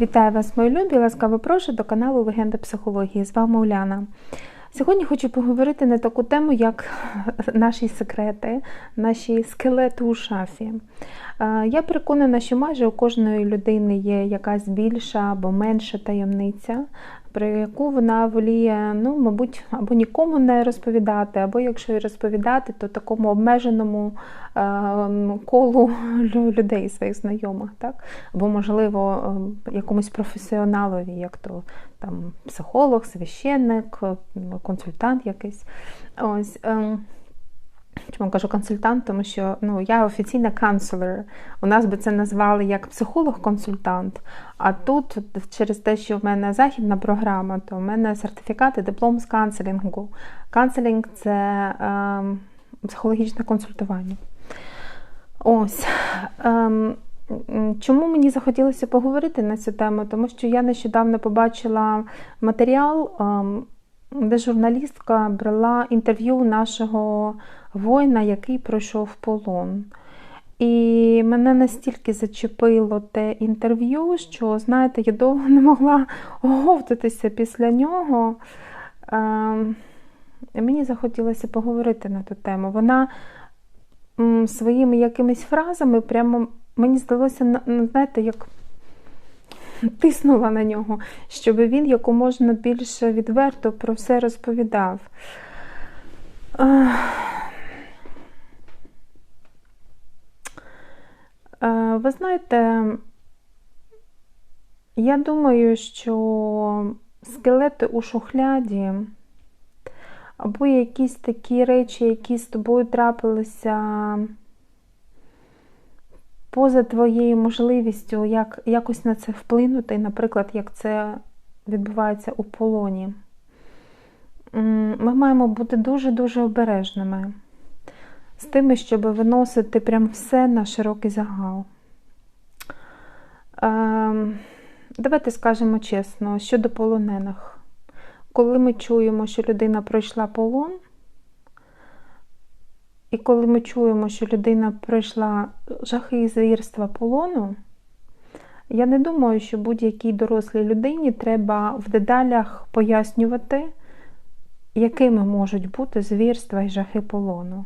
Вітаю вас, мої любі! Ласкаво прошу до каналу Легенда психології. З вами Уляна. Сьогодні хочу поговорити на таку тему, як наші секрети, наші скелети у шафі. Е, я переконана, що майже у кожної людини є якась більша або менша таємниця, про яку вона воліє, ну, мабуть, або нікому не розповідати, або якщо і розповідати, то такому обмеженому е, колу людей, своїх знайомих, так? або, можливо, е, якомусь професіоналові, як то там психолог, священник, консультант якийсь. Ось. Е, Чому кажу консультант, тому що ну, я офіційна канцлер. У нас би це назвали як психолог-консультант. А тут, через те, що в мене західна програма, то в мене сертифікат і диплом з канцелінгу. Канцелінг це е, психологічне консультування. Ось. Е, Чому мені захотілося поговорити на цю тему? Тому що я нещодавно побачила матеріал, ем, де журналістка брала інтерв'ю нашого воїна, який пройшов полон. І мене настільки зачепило те інтерв'ю, що, знаєте, я довго не могла оговтатися після нього. Ем, Мені захотілося поговорити на ту тему. Вона своїми якимись фразами прямо мені здалося, знаєте, як тиснула на нього, щоб він яку можна більше відверто про все розповідав. Ви знаєте, я думаю, що скелети у шухляді, або якісь такі речі, які з тобою трапилися поза твоєю можливістю як, якось на це вплинути, наприклад, як це відбувається у полоні. Ми маємо бути дуже-дуже обережними з тими, щоб виносити прям все на широкий загал. Ем, давайте скажемо чесно, щодо полонених. Коли ми чуємо, що людина пройшла полон, і коли ми чуємо, що людина пройшла жахи і звірства полону, я не думаю, що будь-якій дорослій людині треба в дедалях пояснювати, якими можуть бути звірства і жахи полону.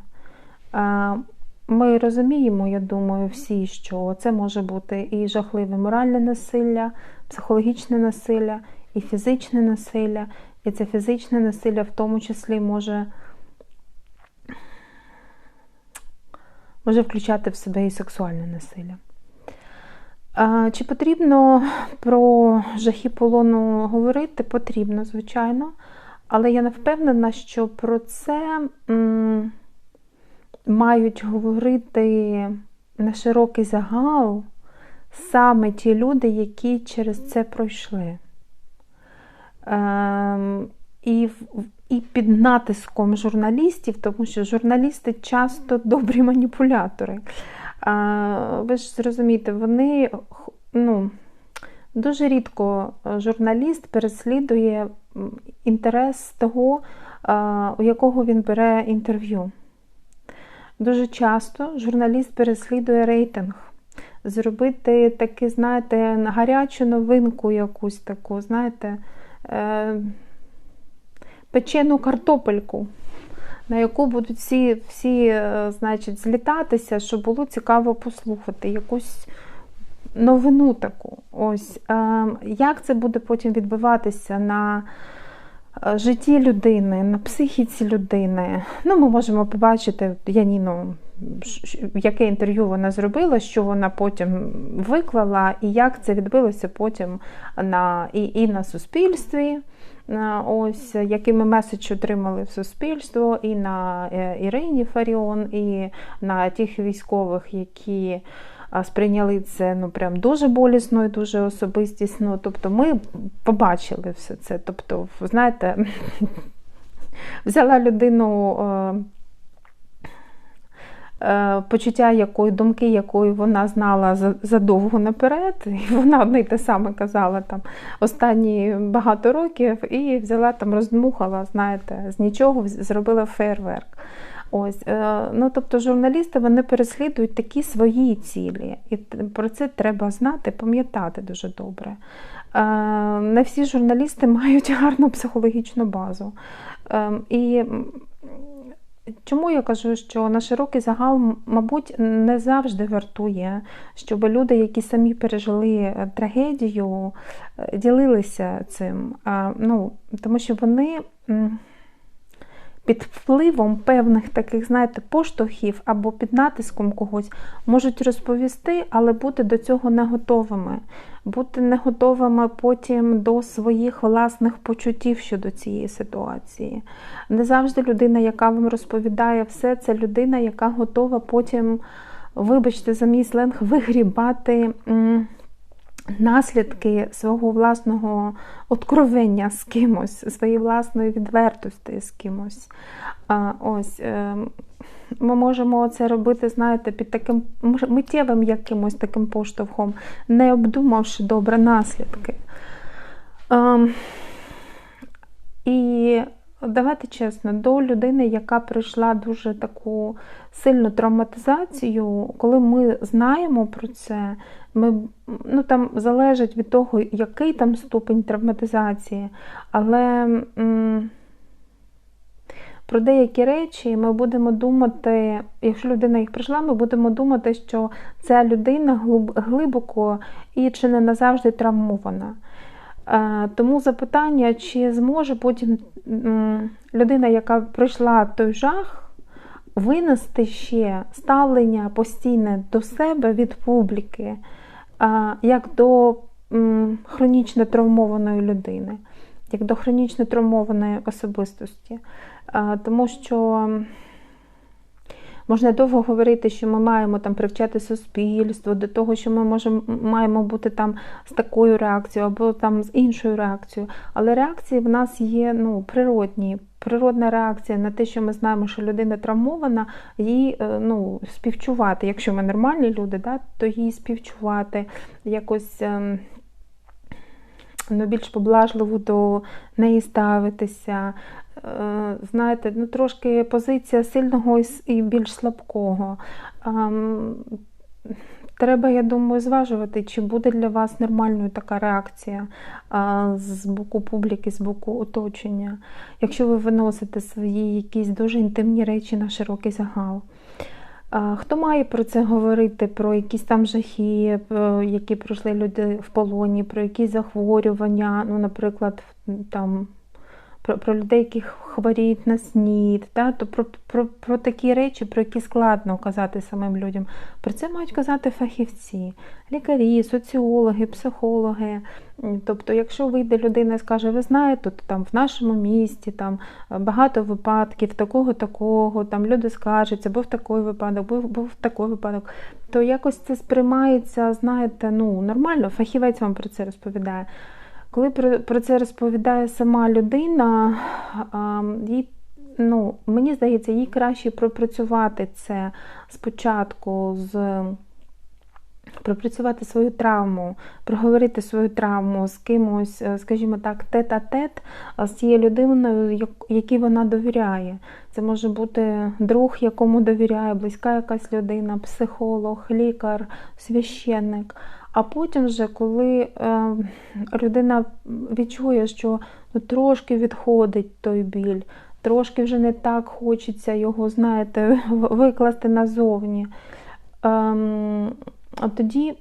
Ми розуміємо, я думаю, всі, що це може бути і жахливе моральне насилля, психологічне насилля, і фізичне насилля. І це фізичне насилля в тому числі може може включати в себе і сексуальне насилля. Чи потрібно про жахи полону говорити? Потрібно, звичайно. Але я не впевнена, що про це мають говорити на широкий загал саме ті люди, які через це пройшли. Ем, і і під натиском журналістів, тому що журналісти часто добрі маніпулятори. А, Ви ж зрозумієте, вони ну, дуже рідко журналіст переслідує інтерес того, у якого він бере інтерв'ю. Дуже часто журналіст переслідує рейтинг. Зробити таку, знаєте, гарячу новинку якусь таку, знаєте, е, печену картопельку, на яку будуть всі всі е, значить, злітатися, щоб було цікаво послухати якусь новину таку. Ось. Е, як це буде потім відбиватися на е, житті людини, на психіці людини? Ну, Ми можемо побачити Яніну. Яке інтерв'ю вона зробила, що вона потім виклала, і як це відбилося потім на, і, і на суспільстві, Е, ось який меседж отримали в суспільство, і на е, Ірині Фаріон, і на тих військових, які е, сприйняли це ну прям дуже болісно і дуже особистісно. Тобто ми побачили все це. Тобто, знаєте, взяла людину. Е, почуття якої думки, якої вона знала задовго наперед, і вона одне й те саме казала там останні багато років, і взяла там, роздмухала, знаєте, з нічого зробила фейерверк. Ось, е, ну тобто журналісти вони переслідують такі свої цілі, і про це треба знати, пам'ятати дуже добре. Е, не всі журналісти мають гарну психологічну базу. Ем, і Чому я кажу, що на широкий загал, мабуть, не завжди вартує, щоб люди, які самі пережили е, трагедію, е, ділилися цим. Ну, Тому що вони під впливом певних таких, знаєте, поштовхів або під натиском когось можуть розповісти, але бути до цього не готовими, бути не готовими потім до своїх власних почуттів щодо цієї ситуації. Не завжди людина, яка вам розповідає все, це людина, яка готова потім, вибачте, за мій сленг, вигрібати наслідки свого власного откровення з кимось, своєї власної відвертості з кимось. Ось, е, Ми можемо це робити, знаєте, під таким миттєвим якимось таким поштовхом, не обдумавши добре наслідки. І давайте чесно, до людини, яка пройшла дуже таку сильну травматизацію, коли ми знаємо про це, ми, ну, там залежить від того, який там ступень травматизації, але м, про деякі речі ми будемо думати, якщо людина їх пройшла, ми будемо думати, що ця людина глибоко і чи не назавжди травмована. Тому запитання, чи зможе потім людина, яка пройшла той жах, винести ще ставлення постійне до себе від публіки, як до хронічно травмованої людини, як до хронічно травмованої особистості. Тому що Можна довго говорити, що ми маємо там привчати суспільство до того, що ми можемо маємо бути там з такою реакцією або там з іншою реакцією. Але реакції в нас є ну, природні. Природна реакція на те, що ми знаємо, що людина травмована, їй е, ну, співчувати. Якщо ми нормальні люди, да, то їй співчувати, якось ем, ну, більш поблажливо до неї ставитися, знаєте, ну трошки позиція сильного і більш слабкого. Ем, треба, я думаю, зважувати, чи буде для вас нормальною така реакція з боку публіки, з боку оточення, якщо ви виносите свої якісь дуже інтимні речі на широкий загал. Хто має про це говорити, про якісь там жахи, які пройшли люди в полоні, про якісь захворювання, ну, наприклад, там про про людей, які хворіють на снід, та, то про, про, про такі речі, про які складно казати самим людям. Про це мають казати фахівці, лікарі, соціологи, психологи. Тобто, якщо вийде людина і скаже, ви знаєте, то там в нашому місті там багато випадків, такого, такого, там люди скаржаться, був такий випадок, був був такий випадок, то якось це сприймається, знаєте, ну нормально, фахівець вам про це розповідає. Коли про це розповідає сама людина, їй, ну, мені здається, їй краще пропрацювати це спочатку з. Пропрацювати свою травму, проговорити свою травму з кимось, е, скажімо так, тет-а-тет з цією людиною, якій вона довіряє. Це може бути друг, якому довіряє, близька якась людина, психолог, лікар, священник. А потім, вже, коли е, людина відчує, що ну, трошки відходить той біль, трошки вже не так хочеться його, знаєте, викласти назовні, е, тоді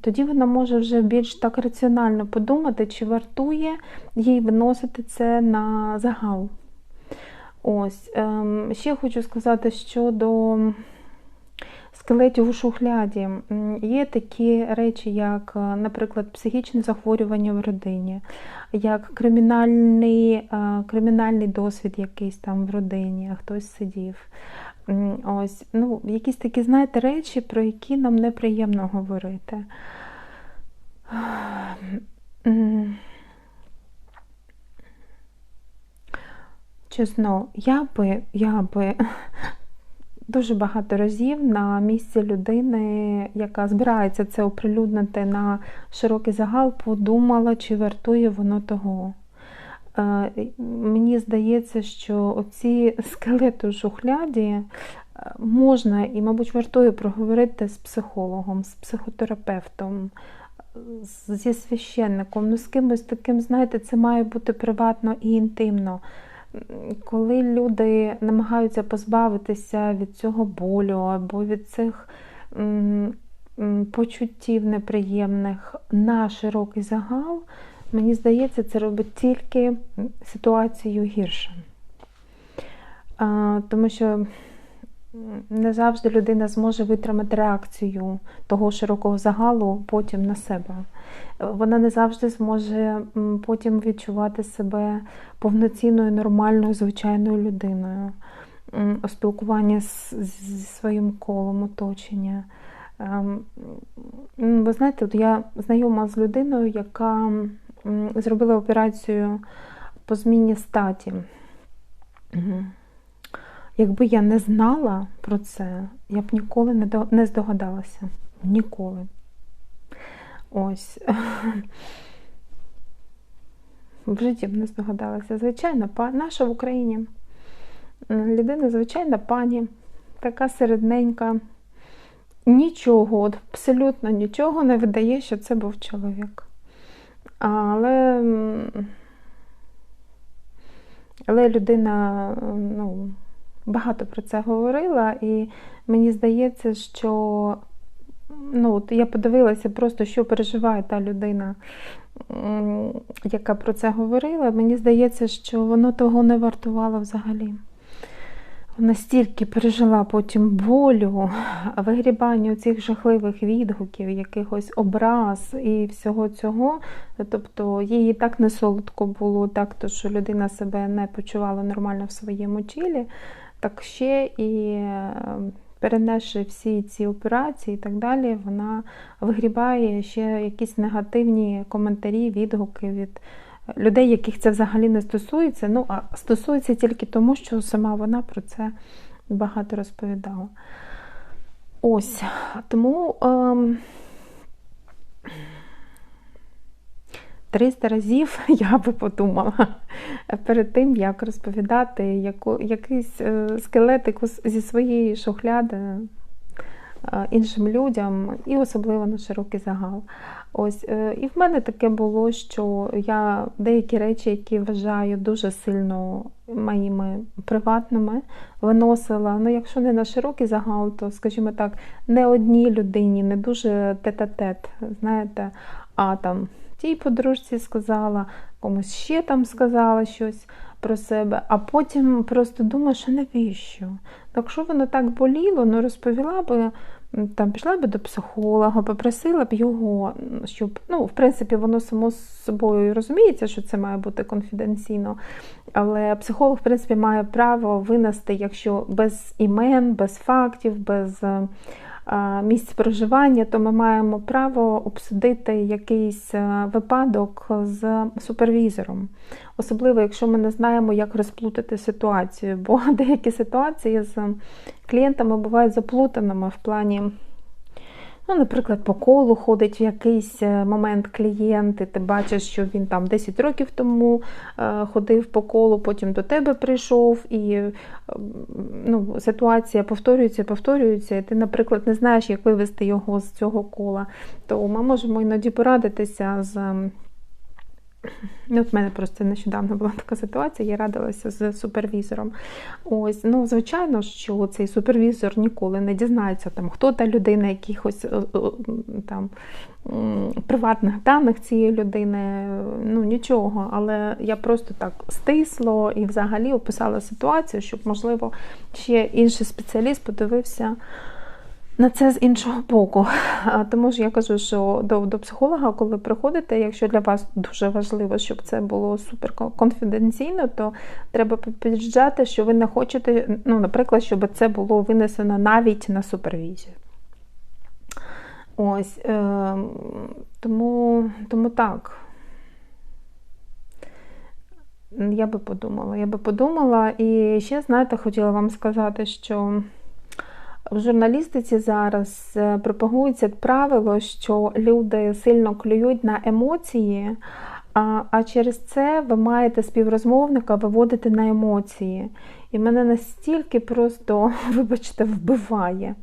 тоді вона може вже більш так раціонально подумати, чи вартує їй виносити це на загал. Ось. Е, ще хочу сказати щодо скелетів у шухляді. Є такі речі, як, е, наприклад, психічне захворювання в родині, як кримінальний е, кримінальний досвід якийсь там в родині, хтось сидів. Ось, ну, Якісь такі, знаєте, речі, про які нам неприємно говорити. Чесно, я би я би дуже багато разів на місці людини, яка збирається це оприлюднити на широкий загал, подумала, чи вартує воно того. Е, мені здається, що оці скелети у шухляді е, можна і, мабуть, вартує проговорити з психологом, з психотерапевтом, зі священником, ну з кимось таким, знаєте, це має бути приватно і інтимно. Коли люди намагаються позбавитися від цього болю або від цих почуттів неприємних на широкий загал, мені здається, це робить тільки ситуацію гірше. Тому що не завжди людина зможе витримати реакцію того широкого загалу потім на себе. Вона не завжди зможе потім відчувати себе повноцінною, нормальною, звичайною людиною у спілкуванні зі своїм колом оточення. Ем, ви знаєте, от я знайома з людиною, яка зробила операцію по зміні статі. Якби я не знала про це, я б ніколи не здогадалася. Ніколи. Ось. В житті б не здогадалася. Звичайна наша в Україні. Людина, звичайна пані, така середненька. Нічого, от абсолютно нічого не видає, що це був чоловік. Але але людина ну, багато про це говорила, і мені здається, що ну, от я подивилася просто, що переживає та людина, яка про це говорила. Мені здається, що воно того не вартувало взагалі настільки пережила потім болю, вигрібання цих жахливих відгуків, якихось образ і всього цього. Тобто їй так не солодко було, так то, що людина себе не почувала нормально в своєму тілі, так ще і. Е, перенесши всі ці операції і так далі, вона вигрібає ще якісь негативні коментарі, відгуки від людей, яких це взагалі не стосується, ну, а стосується тільки тому, що сама вона про це багато розповідала. Ось, тому ем, 300 разів я би подумала перед тим, як розповідати яку, якийсь е, скелетик зі своєї шухляди е, іншим людям, і особливо на широкий загал. Ось, е, І в мене таке було, що я деякі речі, які вважаю дуже сильно моїми приватними, виносила. Ну, якщо не на широкий загал, то, скажімо так, не одній людині, не дуже тет-а-тет, знаєте, а там тій подружці сказала, комусь ще там сказала щось про себе, а потім просто думаю, що навіщо? Якщо воно так боліло, ну розповіла би там пішла б до психолога, попросила б його, щоб, ну, в принципі, воно само собою розуміється, що це має бути конфіденційно. Але психолог, в принципі, має право винести, якщо без імен, без фактів, без місць проживання, то ми маємо право обсудити якийсь випадок з супервізором. Особливо, якщо ми не знаємо, як розплутати ситуацію, бо деякі ситуації з клієнтами бувають заплутаними в плані. Ну, Наприклад, по колу ходить в якийсь е, момент клієнт, і ти бачиш, що він там 10 років тому е, ходив по колу, потім до тебе прийшов, і е, ну, ситуація повторюється, повторюється, і ти, наприклад, не знаєш, як вивести його з цього кола. То ми можемо іноді порадитися з. Ну, От в мене просто нещодавно була така ситуація, я радилася з супервізором. Ось, ну, Звичайно, що цей супервізор ніколи не дізнається, там, хто та людина, якихось там, приватних даних цієї людини, ну нічого. Але я просто так стисло і взагалі описала ситуацію, щоб, можливо, ще інший спеціаліст подивився на це з іншого боку. Тому ж я кажу, що до до психолога, коли приходите, якщо для вас дуже важливо, щоб це було супер конфіденційно, то треба під'їжджати, що ви не хочете, ну, наприклад, щоб це було винесено навіть на супервізію. Ось, е, тому, тому так. Я би подумала, я би подумала, і ще, знаєте, хотіла вам сказати, що. В журналістиці зараз е, пропагується правило, що люди сильно клюють на емоції, А а через це ви маєте співрозмовника виводити на емоції. І мене настільки просто, вибачте, вбиває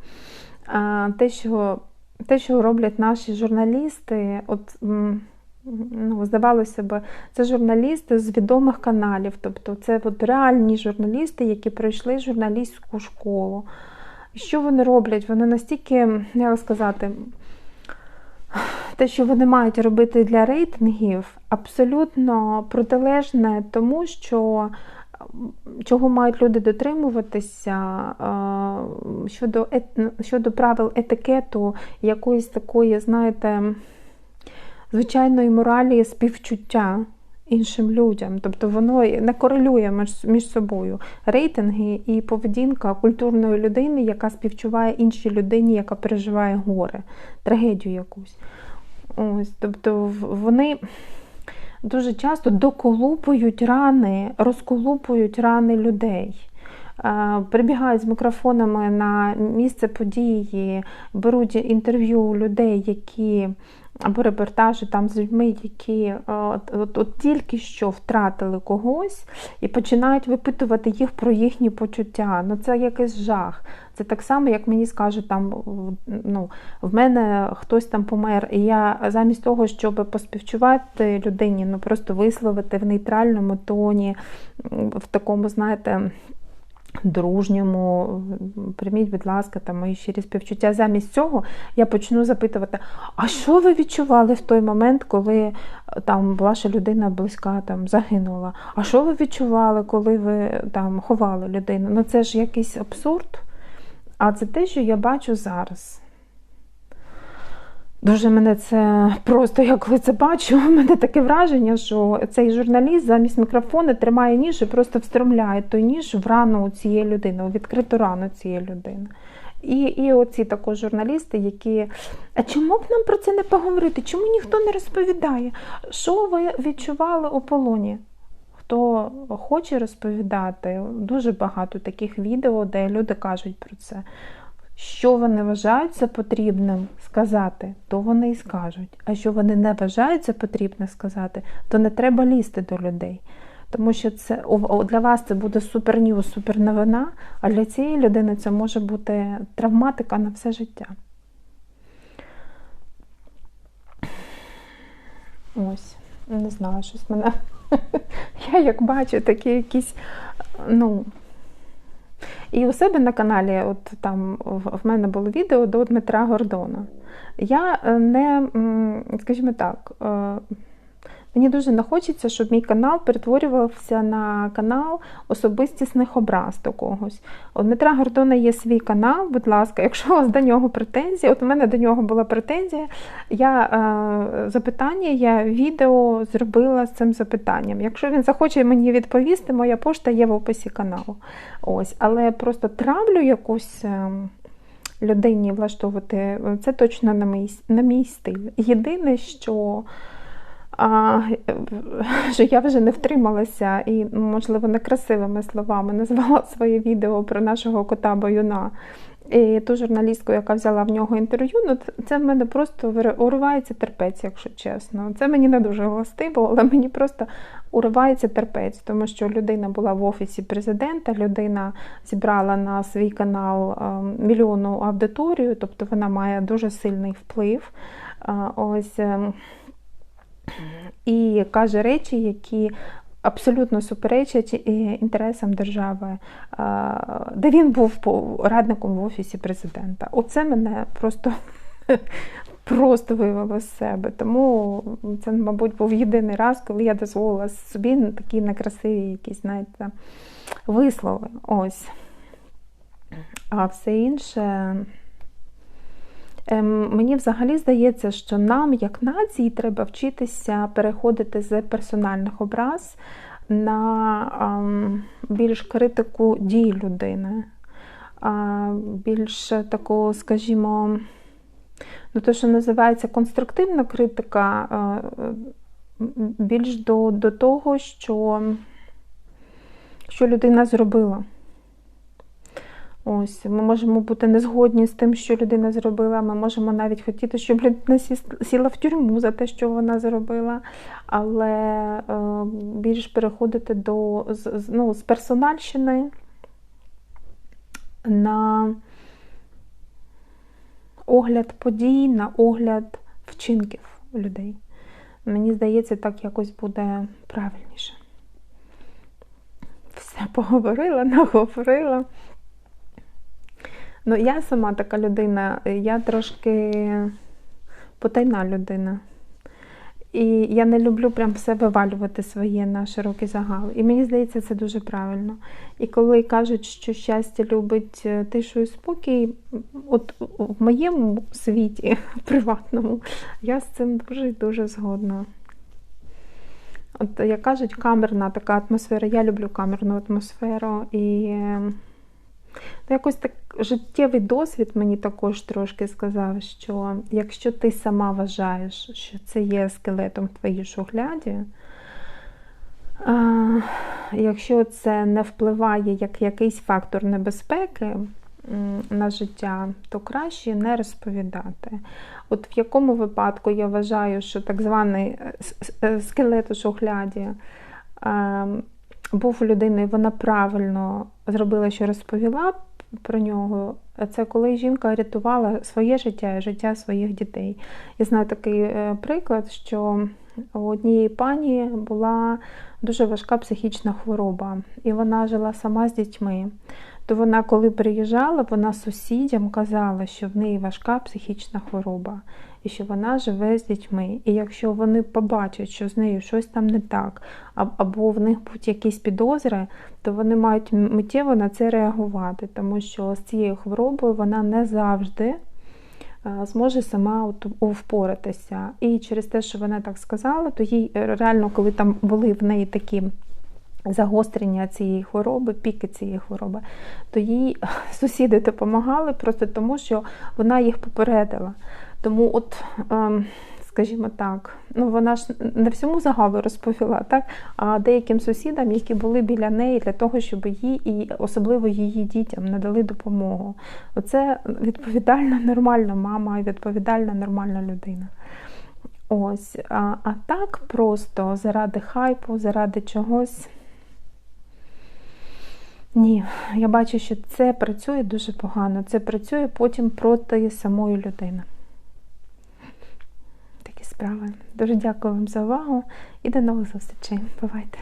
те, що те, що роблять наші журналісти, от ну, здавалося б, це журналісти з відомих каналів, тобто це от реальні журналісти, які пройшли журналістську школу. Що вони роблять? Вони настільки, як сказати, те, що вони мають робити для рейтингів, абсолютно протилежне тому, що чого мають люди дотримуватися щодо щодо правил етикету, якоїсь такої, знаєте, звичайної моралі співчуття іншим людям. Тобто воно не корелює між собою рейтинги і поведінка культурної людини, яка співчуває іншій людині, яка переживає горе, трагедію якусь. Ось, Тобто вони дуже часто доколупують рани, розколупують рани людей. Прибігають з мікрофонами на місце події, беруть інтерв'ю людей, які або репортажі там з людьми, які от, от, от тільки що втратили когось, і починають випитувати їх про їхні почуття. Ну це якийсь жах. Це так само, як мені скажуть, там ну, в мене хтось там помер, і я замість того, щоб поспівчувати людині, ну просто висловити в нейтральному тоні, в такому, знаєте дружньому, прийміть, будь ласка, там мої щирі співчуття. Замість цього я почну запитувати, а що ви відчували в той момент, коли е, там ваша людина близька там загинула? А що ви відчували, коли ви там ховали людину? Ну це ж якийсь абсурд. А це те, що я бачу зараз. Дуже мене це просто, я коли це бачу, у мене таке враження, що цей журналіст замість мікрофона тримає ніж і просто встромляє той ніж в рану цієї людини, у відкриту рану цієї людини. І і оці також журналісти, які. А чому б нам про це не поговорити? Чому ніхто не розповідає? Що ви відчували у полоні? Хто хоче розповідати, дуже багато таких відео, де люди кажуть про це що вони вважають за потрібним сказати, то вони і скажуть. А що вони не вважають за потрібне сказати, то не треба лізти до людей. Тому що це для вас це буде суперньюз, суперновина, а для цієї людини це може бути травматика на все життя. Ось, не знаю, щось мене. Я як бачу такі якісь, ну. І у себе на каналі, от там в мене було відео до Дмитра Гордона. Я е, не, скажімо так, е, Мені дуже не хочеться, щоб мій канал перетворювався на канал особистісних образ до когось. У Дмитра Гордона є свій канал, будь ласка, якщо у вас до нього претензії, от у мене до нього була претензія, я е, запитання, я відео зробила з цим запитанням. Якщо він захоче мені відповісти, моя пошта є в описі каналу. Ось, Але просто травлю якусь. Е, Людині влаштовувати це точно на мій на мій стиль. Єдине, що а, що я вже не втрималася і, можливо, некрасивими словами назвала своє відео про нашого кота Баюна. І ту журналістку, яка взяла в нього інтерв'ю, ну це в мене просто уривається терпець, якщо чесно. Це мені не дуже властиво, але мені просто уривається терпець, тому що людина була в офісі президента, людина зібрала на свій канал мільйонну аудиторію, тобто вона має дуже сильний вплив. Ось ем, і каже речі, які абсолютно суперечать е, інтересам держави, де він був радником в офісі президента. Оце мене просто. Просто вивело з себе. Тому це, мабуть, був єдиний раз, коли я дозволила собі такі некрасиві якісь, знаєте, вислови. Ось. А все інше. Ем, мені взагалі здається, що нам, як нації, треба вчитися переходити з персональних образ на ем, більш критику дій людини, більш таку, скажімо, ну, те, що називається конструктивна критика, е, більш до, до того, що, що людина зробила. Ось, ми можемо бути не згодні з тим, що людина зробила. Ми можемо навіть хотіти, щоб людина сіла в тюрму за те, що вона зробила, але е, більш переходити до з- ну, з персональщини на огляд подій, на огляд вчинків людей. Мені здається, так якось буде правильніше. Все поговорила, наговорила. Ну, я сама така людина, я трошки потайна людина. І я не люблю прям все вивалювати своє на широкий загал. І мені здається, це дуже правильно. І коли кажуть, що щастя любить е, тишу і спокій, от в моєму світі приватному, я з цим дуже і дуже згодна. От як кажуть, камерна така атмосфера. Я люблю камерну атмосферу. І е, ну, якось так життєвий досвід мені також трошки сказав, що якщо ти сама вважаєш, що це є скелетом в твоїй шухляді, а, якщо це не впливає як якийсь фактор небезпеки на життя, то краще не розповідати. От в якому випадку я вважаю, що так званий е, е, скелет у шухляді е, був у людини, вона правильно зробила, що розповіла про нього. Це коли жінка рятувала своє життя і життя своїх дітей. Я знаю такий е, приклад, що у однієї пані була дуже важка психічна хвороба, і вона жила сама з дітьми. То вона, коли приїжджала, вона сусідям казала, що в неї важка психічна хвороба, і що вона живе з дітьми. І якщо вони побачать, що з нею щось там не так, або в них будуть якісь підозри, то вони мають миттєво на це реагувати, тому що з цією хворобою вона не завжди е, зможе сама впоратися. І через те, що вона так сказала, то їй е, реально, коли там були в неї такі загострення цієї хвороби, піки цієї хвороби, то їй сусіди допомагали просто тому, що вона їх попередила. Тому, от, ем, скажімо так, ну вона ж не всьому загалу розповіла, так, а деяким сусідам, які були біля неї для того, щоб їй і особливо її дітям надали допомогу. Оце відповідальна, нормальна мама і відповідальна, нормальна людина. Ось, а, а так просто заради хайпу, заради чогось. Ні, я бачу, що це працює дуже погано. Це працює потім проти самої людини. Такі справи. Дуже дякую вам за увагу і до нових зустрічей. Бувайте!